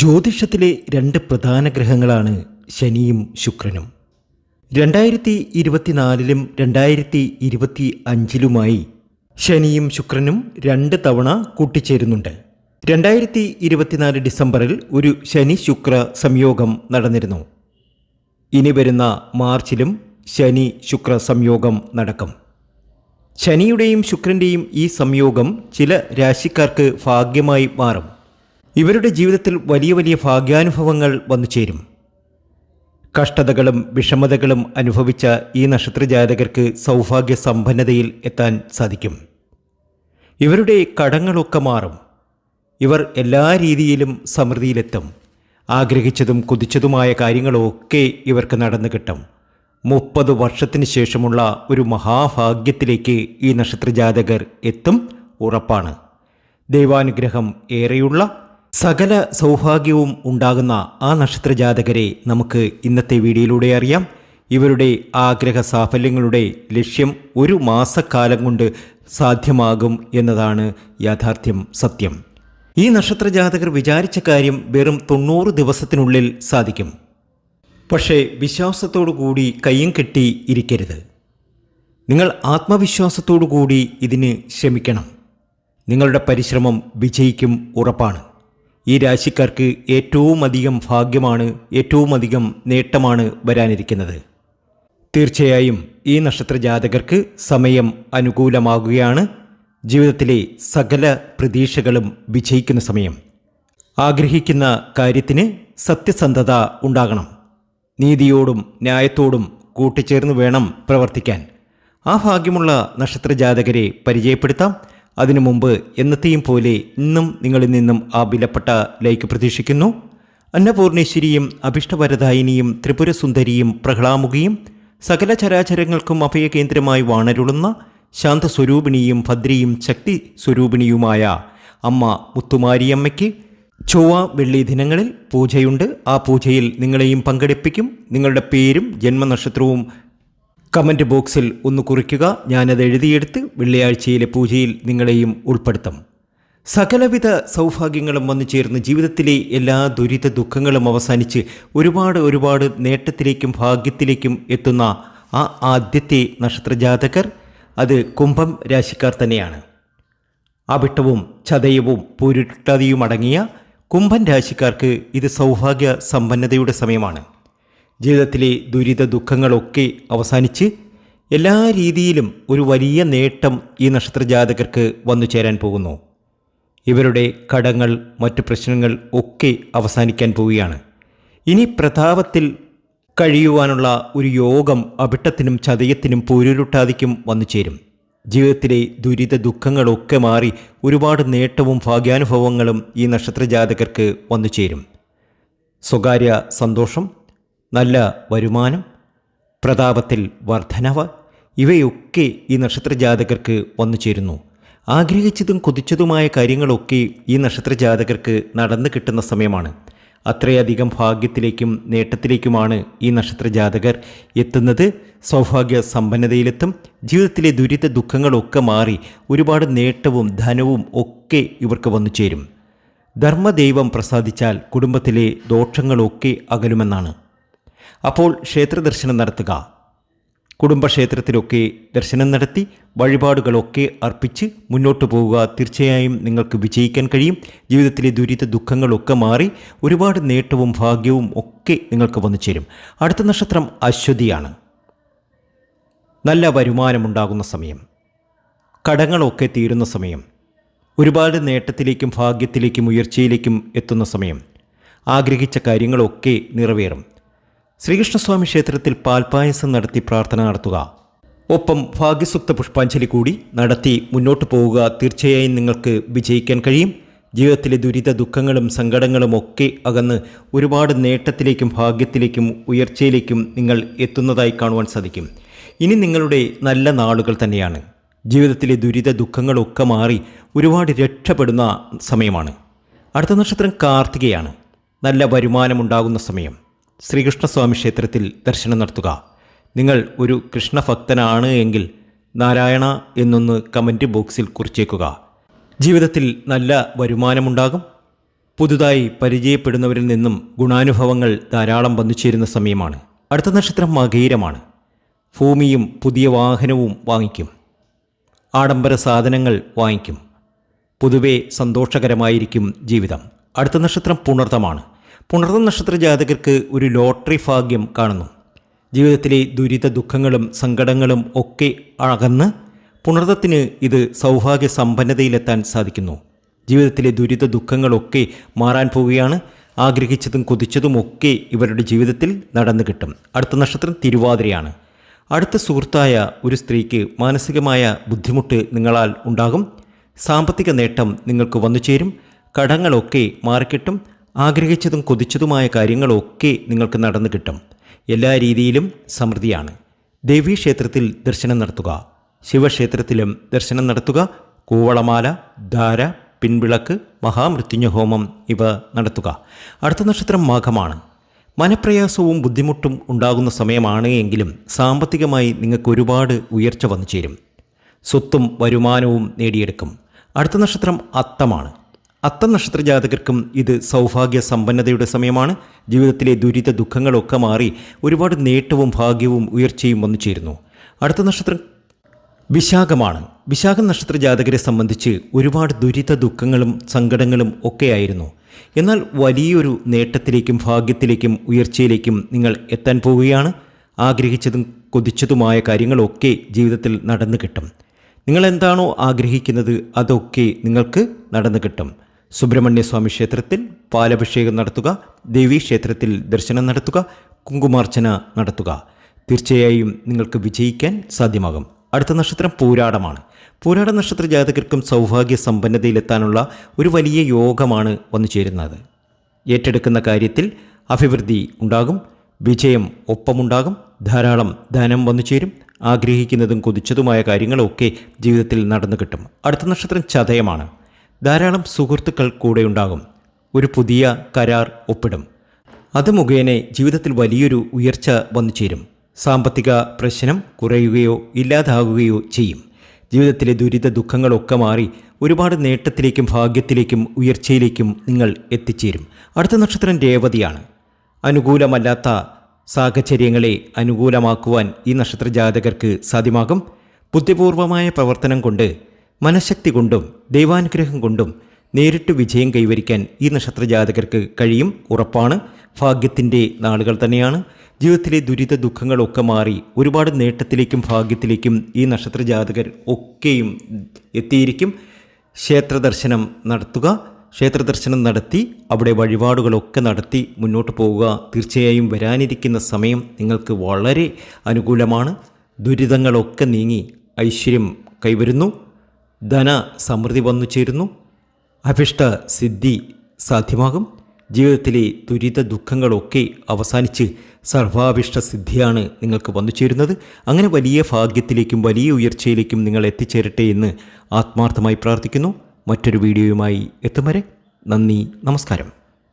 ജ്യോതിഷത്തിലെ രണ്ട് പ്രധാന ഗ്രഹങ്ങളാണ് ശനിയും ശുക്രനും. രണ്ടായിരത്തി ഇരുപത്തിനാലിലും രണ്ടായിരത്തി ഇരുപത്തി അഞ്ചിലുമായി ശനിയും ശുക്രനും രണ്ട് തവണ കൂട്ടിച്ചേരുന്നുണ്ട്. രണ്ടായിരത്തി ഇരുപത്തിനാല് ഡിസംബറിൽ ഒരു ശനി ശുക്ര സംയോഗം നടന്നിരുന്നു. ഇനി വരുന്ന മാർച്ചിലും ശനി ശുക്ര സംയോഗം നടക്കും. ശനിയുടെയും ശുക്രന്റെയും ഈ സംയോഗം ചില രാശിക്കാർക്ക് ഭാഗ്യമായി മാറും. ഇവരുടെ ജീവിതത്തിൽ വലിയ വലിയ ഭാഗ്യാനുഭവങ്ങൾ വന്നു ചേരും. കഷ്ടതകളും വിഷമതകളും അനുഭവിച്ച ഈ നക്ഷത്രജാതകർക്ക് സൗഭാഗ്യ സമ്പന്നതയിൽ എത്താൻ സാധിക്കും. ഇവരുടെ കടങ്ങളൊക്കെ മാറും. ഇവർ എല്ലാ രീതിയിലും സമൃദ്ധിയിലെത്തും. ആഗ്രഹിച്ചതും കുതിച്ചതുമായ കാര്യങ്ങളൊക്കെ ഇവർക്ക് നടന്നു കിട്ടും. മുപ്പത് വർഷത്തിന് ശേഷമുള്ള ഒരു മഹാഭാഗ്യത്തിലേക്ക് ഈ നക്ഷത്രജാതകർ എത്തും ഉറപ്പാണ്. ദൈവാനുഗ്രഹം ഏറെയുള്ള സകല സൗഭാഗ്യവും ഉണ്ടാകുന്ന ആ നക്ഷത്രജാതകരെ നമുക്ക് ഇന്നത്തെ വീഡിയോയിലൂടെ അറിയാം. ഇവരുടെ ആഗ്രഹ സാഫല്യങ്ങളുടെ ലക്ഷ്യം ഒരു മാസക്കാലം കൊണ്ട് സാധ്യമാകും എന്നതാണ് യാഥാർത്ഥ്യം സത്യം. ഈ നക്ഷത്രജാതകർ വിചാരിച്ച കാര്യം വെറും തൊണ്ണൂറ് ദിവസത്തിനുള്ളിൽ സാധിക്കും. പക്ഷേ വിശ്വാസത്തോടു കൂടി കയ്യും കെട്ടി ഇരിക്കരുത്. നിങ്ങൾ ആത്മവിശ്വാസത്തോടു കൂടി ഇതിന് ശ്രമിക്കണം. നിങ്ങളുടെ പരിശ്രമം വിജയിക്കും ഉറപ്പാണ്. ഈ രാശിക്കാർക്ക് ഏറ്റവും അധികം ഭാഗ്യമാണ് ഏറ്റവും അധികം നേട്ടമാണ് വരാനിരിക്കുന്നത്. തീർച്ചയായും ഈ നക്ഷത്ര ജാതകർക്ക് സമയം അനുകൂലമാകുകയാണ്. ജീവിതത്തിലെ സകല പ്രതീക്ഷകളും വിജയിക്കുന്ന സമയം. ആഗ്രഹിക്കുന്ന കാര്യത്തിന് സത്യസന്ധത ഉണ്ടാകണം. നീതിയോടും ന്യായത്തോടും കൂട്ടിച്ചേർന്ന് വേണം പ്രവർത്തിക്കാൻ. ആ ഭാഗ്യമുള്ള നക്ഷത്ര ജാതകരെ പരിചയപ്പെടുത്താം. അതിനു മുമ്പ് എന്നത്തെയും പോലെ ഇന്നും നിങ്ങളിൽ നിന്നും ആ വിലപ്പെട്ട ലൈക്ക് പ്രതീക്ഷിക്കുന്നു. അന്നപൂർണേശ്വരിയും അഭിഷ്ടവരദായിനിയും ത്രിപുരസുന്ദരിയും പ്രഹ്ലാമുകിയും സകല ചരാചരങ്ങൾക്കും അഭയകേന്ദ്രമായി വാണരുളുന്ന ശാന്തസ്വരൂപിണിയും ഭദ്രിയും ശക്തി സ്വരൂപിണിയുമായ അമ്മ മുത്തുമാരിയമ്മയ്ക്ക് ചൊവ്വ വെള്ളി ദിനങ്ങളിൽ പൂജയുണ്ട്. ആ പൂജയിൽ നിങ്ങളെയും പങ്കെടുപ്പിക്കും. നിങ്ങളുടെ പേരും ജന്മനക്ഷത്രവും കമന്റ് ബോക്സിൽ ഒന്ന് കുറിക്കുക. ഞാനത് എഴുതിയെടുത്ത് വെള്ളിയാഴ്ചയിലെ പൂജയിൽ നിങ്ങളെയും ഉൾപ്പെടുത്തും. സകലവിധ സൗഭാഗ്യങ്ങളും വന്നു ചേർന്ന് ജീവിതത്തിലെ എല്ലാ ദുരിത ദുഃഖങ്ങളും അവസാനിച്ച് ഒരുപാട് ഒരുപാട് നേട്ടത്തിലേക്കും ഭാഗ്യത്തിലേക്കും എത്തുന്ന ആ ആദ്യത്തെ നക്ഷത്രജാതകർ അത് കുംഭം രാശിക്കാർ തന്നെയാണ്. അവിട്ടവും ചതയവും അടങ്ങിയ കുംഭൻ രാശിക്കാർക്ക് ഇത് സൗഭാഗ്യ സമ്പന്നതയുടെ സമയമാണ്. ജീവിതത്തിലെ ദുരിത ദുഃഖങ്ങളൊക്കെ അവസാനിച്ച് എല്ലാ രീതിയിലും ഒരു വലിയ നേട്ടം ഈ നക്ഷത്രജാതകർക്ക് വന്നു ചേരാൻ പോകുന്നു. ഇവരുടെ കടങ്ങൾ മറ്റു പ്രശ്നങ്ങൾ ഒക്കെ അവസാനിക്കാൻ പോവുകയാണ്. ഇനി പ്രതാപത്തിൽ കഴിയുവാനുള്ള ഒരു യോഗം അവിട്ടത്തിനും ചതയത്തിനും പൊരുരുട്ടാതിക്കും വന്നു ചേരും. ജീവിതത്തിലെ ദുരിത ദുഃഖങ്ങളൊക്കെ മാറി ഒരുപാട് നേട്ടവും ഭാഗ്യാനുഭവങ്ങളും ഈ നക്ഷത്രജാതകർക്ക് വന്നു ചേരും. സ്വകാര്യ സന്തോഷം നല്ല വരുമാനം പ്രതാപത്തിൽ വർധനവ് ഇവയൊക്കെ ഈ നക്ഷത്രജാതകർക്ക് വന്നു ചേരുന്നു. ആഗ്രഹിച്ചതും കൊതിച്ചതുമായ കാര്യങ്ങളൊക്കെ ഈ നക്ഷത്രജാതകർക്ക് നടന്നു കിട്ടുന്ന സമയമാണ്. അത്രയധികം ഭാഗ്യത്തിലേക്കും നേട്ടത്തിലേക്കുമാണ് ഈ നക്ഷത്രജാതകർ എത്തുന്നത്. സൗഭാഗ്യ സമ്പന്നതയിലെത്തും. ജീവിതത്തിലെ ദുരിത ദുഃഖങ്ങളൊക്കെ മാറി ഒരുപാട് നേട്ടവും ധനവും ഒക്കെ ഇവർക്ക് വന്നു ചേരും. ധർമ്മദൈവം പ്രസാദിച്ചാൽ കുടുംബത്തിലെ ദോഷങ്ങളൊക്കെ അകലുമെന്നാണ്. അപ്പോൾ ക്ഷേത്ര ദർശനം നടത്തുക. കുടുംബക്ഷേത്രത്തിലൊക്കെ ദർശനം നടത്തി വഴിപാടുകളൊക്കെ അർപ്പിച്ച് മുന്നോട്ട് പോവുക. തീർച്ചയായും നിങ്ങൾക്ക് വിജയിക്കാൻ കഴിയും. ജീവിതത്തിലെ ദുരിത ദുഃഖങ്ങളൊക്കെ മാറി ഒരുപാട് നേട്ടവും ഭാഗ്യവും ഒക്കെ നിങ്ങൾക്ക് വന്നു ചേരും. അടുത്ത നക്ഷത്രം അശ്വതിയാണ്. നല്ല വരുമാനമുണ്ടാകുന്ന സമയം. കടങ്ങളൊക്കെ തീരുന്ന സമയം. ഒരുപാട് നേട്ടത്തിലേക്കും ഭാഗ്യത്തിലേക്കും ഉയർച്ചയിലേക്കും എത്തുന്ന സമയം. ആഗ്രഹിച്ച കാര്യങ്ങളൊക്കെ നിറവേറും. ശ്രീകൃഷ്ണസ്വാമി ക്ഷേത്രത്തിൽ പാൽപായസം നടത്തി പ്രാർത്ഥന നടത്തുക. ഒപ്പം ഭാഗ്യസുക്ത പുഷ്പാഞ്ജലി കൂടി നടത്തി മുന്നോട്ട് പോവുക തീർച്ചയായും നിങ്ങൾക്ക് വിജയിക്കാൻ കഴിയും. ജീവിതത്തിലെ ദുരിത ദുഃഖങ്ങളും സങ്കടങ്ങളും ഒക്കെ അകന്ന് ഒരുപാട് നേട്ടത്തിലേക്കും ഭാഗ്യത്തിലേക്കും ഉയർച്ചയിലേക്കും നിങ്ങൾ എത്തുന്നതായി കാണുവാൻ സാധിക്കും. ഇനി നിങ്ങളുടെ നല്ല നാളുകൾ തന്നെയാണ്. ജീവിതത്തിലെ ദുരിത ദുഃഖങ്ങളൊക്കെ മാറി ഒരുപാട് രക്ഷപ്പെടുന്ന സമയമാണ്. അടുത്ത നക്ഷത്രം കാർത്തികയാണ്. നല്ല വരുമാനമുണ്ടാകുന്ന സമയം. ശ്രീകൃഷ്ണസ്വാമി ക്ഷേത്രത്തിൽ ദർശനം നടത്തുക. നിങ്ങൾ ഒരു കൃഷ്ണഭക്തനാണ് എങ്കിൽ നാരായണ എന്നൊന്ന് കമന്റ് ബോക്സിൽ കുറിച്ചേക്കുക. ജീവിതത്തിൽ നല്ല വരുമാനമുണ്ടാകും. പുതുതായി പരിചയപ്പെടുന്നവരിൽ നിന്നും ഗുണാനുഭവങ്ങൾ ധാരാളം വന്നു ചേരുന്ന സമയമാണ്. അടുത്ത നക്ഷത്രം മകീരമാണ്. ഭൂമിയും പുതിയ വാഹനവും വാങ്ങിക്കും. ആഡംബര സാധനങ്ങൾ വാങ്ങിക്കും. പൊതുവെ സന്തോഷകരമായിരിക്കും ജീവിതം. അടുത്ത നക്ഷത്രം പുണർത്തമാണ് പുണർത്ത നക്ഷത്ര ജാതകർക്ക് ഒരു ലോട്ടറി ഭാഗ്യം കാണുന്നു. ജീവിതത്തിലെ ദുരിത ദുഃഖങ്ങളും സങ്കടങ്ങളും ഒക്കെ അകന്ന് പുണർത്തത്തിന് ഇത് സൗഭാഗ്യ സമ്പന്നതയിലെത്താൻ സാധിക്കുന്നു. ജീവിതത്തിലെ ദുരിത ദുഃഖങ്ങളൊക്കെ മാറാൻ പോവുകയാണ്. ആഗ്രഹിച്ചതും കൊതിച്ചതും ഒക്കെ ഇവരുടെ ജീവിതത്തിൽ നടന്നു കിട്ടും. അടുത്ത നക്ഷത്രം തിരുവാതിരയാണ്. അടുത്ത സുഹൃത്തായ ഒരു സ്ത്രീക്ക് മാനസികമായ ബുദ്ധിമുട്ട് നിങ്ങളാൽ ഉണ്ടാകും. സാമ്പത്തിക നേട്ടം നിങ്ങൾക്ക് വന്നു ചേരും കടങ്ങളൊക്കെ മാറിക്കിട്ടും. ആഗ്രഹിച്ചതും കൊതിച്ചതുമായ കാര്യങ്ങളൊക്കെ നിങ്ങൾക്ക് നടന്നു കിട്ടും. എല്ലാ രീതിയിലും സമൃദ്ധിയാണ്. ദേവീക്ഷേത്രത്തിൽ ദർശനം നടത്തുക. ശിവക്ഷേത്രത്തിലും ദർശനം നടത്തുക. കൂവളമാല ധാര പിൻവിളക്ക് മഹാമൃത്യുഞ്ജഹോമം ഇവ നടത്തുക. അടുത്ത നക്ഷത്രം മാഘമാണ്. മനപ്രയാസവും ബുദ്ധിമുട്ടും ഉണ്ടാകുന്ന സമയമാണ് എങ്കിലും സാമ്പത്തികമായി നിങ്ങൾക്ക് ഒരുപാട് ഉയർച്ച വന്നു ചേരും സ്വത്തും വരുമാനവും നേടിയെടുക്കും. അടുത്ത നക്ഷത്രം അത്തമാണ്. അത്തം ജാതകർക്കും ഇത് സൗഭാഗ്യ സമ്പന്നതയുടെ സമയമാണ്. ജീവിതത്തിലെ ദുരിത ദുഃഖങ്ങളൊക്കെ മാറി ഒരുപാട് നേട്ടവും ഭാഗ്യവും ഉയർച്ചയും വന്നു ചേരുന്നു. അടുത്ത നക്ഷത്രം വിശാഖമാണ്. വിശാഖ നക്ഷത്ര ജാതകരെ സംബന്ധിച്ച് ഒരുപാട് ദുരിത ദുഃഖങ്ങളും സങ്കടങ്ങളും ഒക്കെയായിരുന്നു എന്നാൽ വലിയൊരു നേട്ടത്തിലേക്കും ഭാഗ്യത്തിലേക്കും ഉയർച്ചയിലേക്കും നിങ്ങൾ എത്താൻ പോവുകയാണ്. ആഗ്രഹിച്ചതും കൊതിച്ചതുമായ കാര്യങ്ങളൊക്കെ ജീവിതത്തിൽ നടന്നു കിട്ടും. നിങ്ങൾ എന്താണോ ആഗ്രഹിക്കുന്നത് അതൊക്കെ നിങ്ങൾക്ക് നടന്നു കിട്ടും. സുബ്രഹ്മണ്യ സ്വാമി ക്ഷേത്രത്തിൽ പാലഭിഷേകം നടത്തുക ദേവീ ക്ഷേത്രത്തിൽ ദർശനം നടത്തുക കുങ്കുമാർച്ചന നടത്തുക. തീർച്ചയായും നിങ്ങൾക്ക് വിജയിക്കാൻ സാധ്യമാകും. അടുത്ത നക്ഷത്രം പൂരാടമാണ്. പൂരാട നക്ഷത്ര ജാതകർക്കും സൗഭാഗ്യ സമ്പന്നതയിലെത്താനുള്ള ഒരു വലിയ യോഗമാണ് വന്നു ചേരുന്നത്. ഏറ്റെടുക്കുന്ന കാര്യത്തിൽ അഭിവൃദ്ധി ഉണ്ടാകും വിജയം ഒപ്പമുണ്ടാകും ധാരാളം ധനം വന്നു ചേരും ആഗ്രഹിക്കുന്നതും കൊതിച്ചതുമായ കാര്യങ്ങളൊക്കെ ജീവിതത്തിൽ നടന്നു കിട്ടും. അടുത്ത നക്ഷത്രം ചതയമാണ്. ധാരാളം സുഹൃത്തുക്കൾ കൂടെ ഉണ്ടാകും. ഒരു പുതിയ കരാർ ഒപ്പിടും. അത് മുഖേന ജീവിതത്തിൽ വലിയൊരു ഉയർച്ച വന്നു ചേരും. സാമ്പത്തിക പ്രശ്നം കുറയുകയോ ഇല്ലാതാകുകയോ ചെയ്യും. ജീവിതത്തിലെ ദുരിത ദുഃഖങ്ങളൊക്കെ മാറി ഒരുപാട് നേട്ടത്തിലേക്കും ഭാഗ്യത്തിലേക്കും ഉയർച്ചയിലേക്കും നിങ്ങൾ എത്തിച്ചേരും. അടുത്ത നക്ഷത്രം രേവതിയാണ്. അനുകൂലമല്ലാത്ത സാഹചര്യങ്ങളെ അനുകൂലമാക്കുവാൻ ഈ നക്ഷത്ര ജാതകർക്ക് സാധ്യമാകും. ബുദ്ധിപൂർവമായ പ്രവർത്തനം കൊണ്ട് മനഃശക്തി കൊണ്ടും ദൈവാനുഗ്രഹം കൊണ്ടും നേരിട്ട് വിജയം കൈവരിക്കാൻ ഈ നക്ഷത്രജാതകർക്ക് കഴിയും ഉറപ്പാണ്. ഭാഗ്യത്തിന്റെ നാളുകൾ തന്നെയാണ്. ജീവിതത്തിലെ ദുരിത ദുഃഖങ്ങളൊക്കെ മാറി ഒരുപാട് നേട്ടത്തിലേക്കും ഭാഗ്യത്തിലേക്കും ഈ നക്ഷത്രജാതകർ ഒക്കെയും എത്തിയിരിക്കും. ക്ഷേത്രദർശനം നടത്തുക. ക്ഷേത്ര ദർശനം നടത്തി അവിടെ വഴിപാടുകളൊക്കെ നടത്തി മുന്നോട്ട് പോവുക. തീർച്ചയായും വരാനിരിക്കുന്ന സമയം നിങ്ങൾക്ക് വളരെ അനുകൂലമാണ്. ദുരിതങ്ങളൊക്കെ നീങ്ങി ഐശ്വര്യം കൈവരുന്നു. ധന സമൃദ്ധി വന്നു ചേരുന്നു. അഭിഷ്ട സിദ്ധി സാധ്യമാകും. ജീവിതത്തിലെ ദുരിത ദുഃഖങ്ങളൊക്കെ അവസാനിച്ച് സർവാഭിഷ്ട സിദ്ധിയാണ് നിങ്ങൾക്ക് വന്നു ചേരുന്നത്. അങ്ങനെ വലിയ ഭാഗ്യത്തിലേക്കും വലിയ ഉയർച്ചയിലേക്കും നിങ്ങൾ എത്തിച്ചേരട്ടെ എന്ന് ആത്മാർത്ഥമായി പ്രാർത്ഥിക്കുന്നു. മറ്റൊരു വീഡിയോയുമായി എത്തും വരെ നന്ദി നമസ്കാരം.